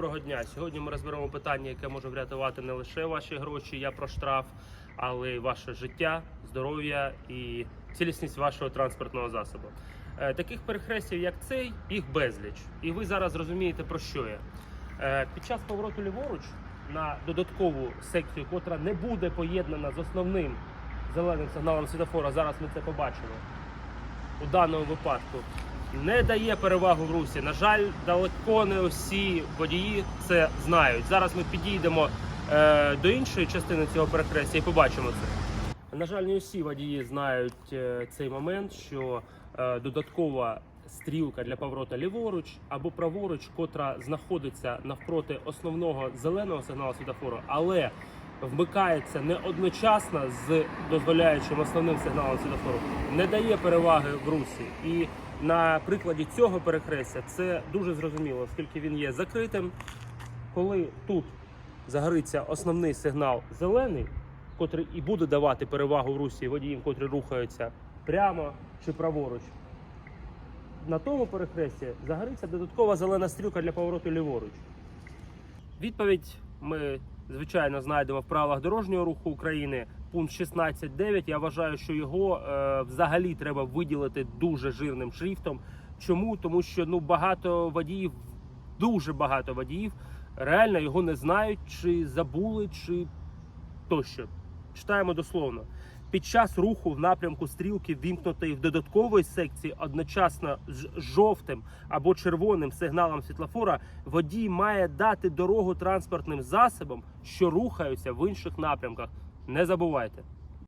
Доброго дня. Сьогодні ми розберемо питання, яке може врятувати не лише ваші гроші, я про штраф, але й ваше життя, здоров'я і цілісність вашого транспортного засобу. Е, Таких перехрестів, як цей, їх безліч. І ви зараз розумієте, про що я. Е, Під час повороту ліворуч на додаткову секцію, котра не буде поєднана з основним зеленим сигналом світофора, зараз ми це побачимо у даному випадку не дає перевагу в русі. На жаль, далеко не усі водії це знають. Зараз ми підійдемо е, до іншої частини цього перехрестя і побачимо це. На жаль, не усі водії знають е, цей момент, що е, додаткова стрілка для поворота ліворуч або праворуч, котра знаходиться навпроти основного зеленого сигналу світофору, але вмикається не одночасно з дозволяючим основним сигналом світофору, не дає переваги в русі. І на прикладі цього перехрестя це дуже зрозуміло, оскільки він є закритим. Коли тут загориться основний сигнал зелений, котрий і буде давати перевагу в русі водіям, котрі рухаються прямо чи праворуч. На тому перехресті загориться додаткова зелена стрілка для повороту ліворуч. Відповідь ми, звичайно, знайдемо в правилах дорожнього руху України. Пункт 16.9. Я вважаю, що його е, взагалі треба виділити дуже жирним шрифтом. Чому? Тому що ну багато водіїв, дуже багато водіїв реально його не знають, чи забули, чи тощо. Читаємо дословно. Під час руху в напрямку стрілки вімкнутої в додаткової секції одночасно з жовтим або червоним сигналом світлофора водій має дати дорогу транспортним засобам, що рухаються в інших напрямках. Не забувайте.